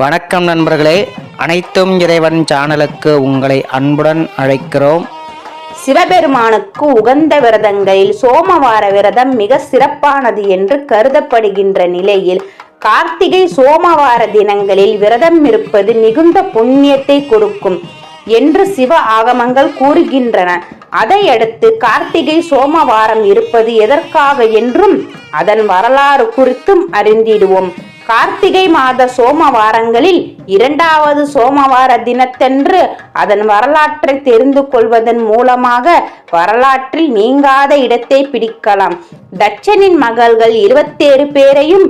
வணக்கம் நண்பர்களே. அனைத்தும் இறைவன் சேனலுக்கு உங்களை அன்புடன் அழைக்கிறோம். சிவபெருமானுக்கு உகந்த விரதங்களில் சோமவார விரதம் மிக சிறப்பானது என்று கருதப்படுகின்ற நிலையில் கார்த்திகை சோமவார தினங்களில் விரதம் இருப்பது மிகுந்த புண்ணியத்தை கொடுக்கும் என்று சிவ ஆகமங்கள் கூறுகின்றன. அதையடுத்து கார்த்திகை சோமவாரம் இருப்பது எதற்காக என்றும் அதன் வரலாறு குறித்தும் அறிந்திடுவோம். கார்த்திகை மாத சோமவாரங்களில் இரண்டாவது சோமவார தினத்தன்று அதன் வரலாற்றை தெரிந்து கொள்வதன் மூலமாக வரலாற்றில் நீங்காத இடத்தை பிடிக்கலாம். தட்சனின் மகள்கள் இருபத்தேழு பேரையும்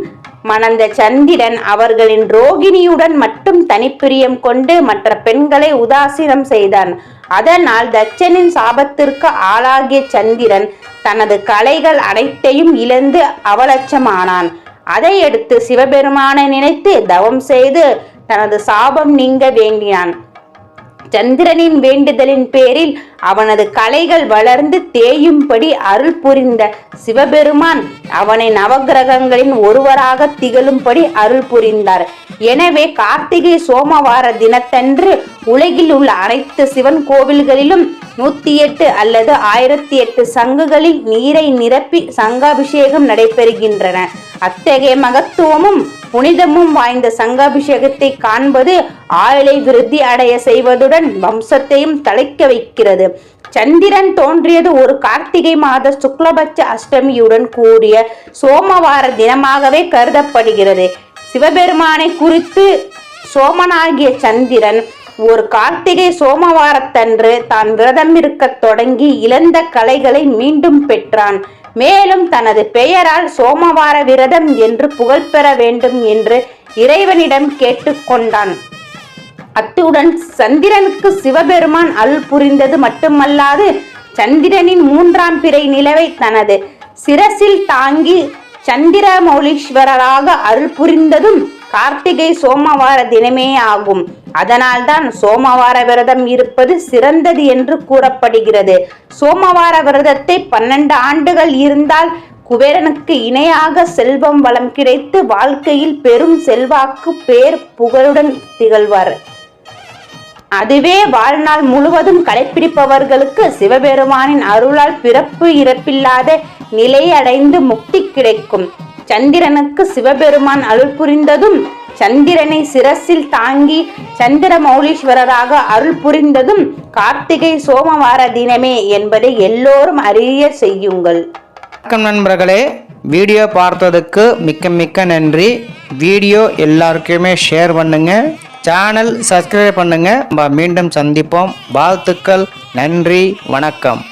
மணந்த சந்திரன் அவர்களின் ரோகிணியுடன் மட்டும் தனிப்பிரியம் கொண்டு மற்ற பெண்களை உதாசீனம் செய்தான். அதனால் தட்சனின் சாபத்திற்கு ஆளாகிய சந்திரன் தனது கலைகள் அனைத்தையும் இழந்து அவலட்சமானான். அதையடுத்து சிவபெருமானை நினைத்து தவம் செய்து தனது சாபம் நீங்க வேண்டினான். சந்திரனின் வேண்டுதலின் பேரில் அவனது கலைகள் வளர்ந்து தேயும்படி அருள் புரிந்த சிவபெருமான் அவனை நவகிரகங்களின் ஒருவராக திகழும்படி அருள் புரிந்தார். எனவே கார்த்திகை சோமவார தினத்தன்று உலகில் உள்ள அனைத்து சிவன் கோவில்களிலும் நூத்தி எட்டு அல்லது ஆயிரத்தி எட்டு சங்குகளில் நீரை நிரப்பி சங்காபிஷேகம் நடைபெறுகின்றன. அத்தகைய மகத்துவமும் புனிதமும் வாய்ந்த சங்காபிஷேகத்தை காண்பது ஆயுளை விருத்தி அடைய செய்வதுடன் வம்சத்தையும் தலைக்க வைக்கிறது. சந்திரன் தோன்றியது ஒரு கார்த்திகை மாத சுக்லபட்ச அஷ்டமியுடன் கூடிய சோமவார தினமாகவே கருதப்படுகிறது. சிவபெருமானை குறித்து சோமனாகிய சந்திரன் ஒரு கார்த்திகை சோமவாரத்தன்று தான் விரதம் இருக்கத் தொடங்கி இழந்த கலைகளை மீண்டும் பெற்றான். மேலும் தனது பெயரால் சோமவார விரதம் என்று புகழ் பெற வேண்டும் என்று இறைவனிடம் கேட்டுக்கொண்டான் அத்துடன் சந்திரனுக்கு சிவபெருமான் அருள் புரிந்தது மட்டுமல்லாது சந்திரனின் மூன்றாம் பிறை நிலவை தனது சிரசில் தாங்கி சந்திரமௌலீஸ்வரராக அருள் புரிந்ததும் கார்த்திகை சோமவார தினமே ஆகும். அதனால்தான் சோமவார விரதம் இருப்பது சிறந்தது என்று கூறப்படுகிறது. சோமவார விரதத்தை பன்னெண்டு ஆண்டுகள் இருந்தால் குபேரனுக்கு இணையாக செல்வம் வளம் கிடைத்து வாழ்க்கையில் பெரும் செல்வாக்கு பேர் புகழுடன் திகழ்வார். அதுவே வாழ்நாள் முழுவதும் கடைப்பிடிப்பவர்களுக்கு சிவபெருமானின் அருளால் பிறப்பு இறப்பில்லாத நிலையடைந்து முக்தி கிடைக்கும். சந்திரனுக்கு சிவபெருமான் அருள் புரிந்ததும் சந்திரனை சிரசில் தாங்கி சந்திர மௌலீஸ்வரராக அருள் புரிந்ததும் கார்த்திகை சோமவார தினமே என்பதை எல்லோரும் அறிய செய்யுங்கள். வணக்கம் நண்பர்களே வீடியோ பார்த்ததுக்கு மிக்க மிக்க நன்றி. வீடியோ எல்லாருக்குமே ஷேர் பண்ணுங்க. சேனல் சப்ஸ்கிரைப் பண்ணுங்க. நம்ம மீண்டும் சந்திப்போம். வாழ்த்துக்கள் நன்றி வணக்கம்.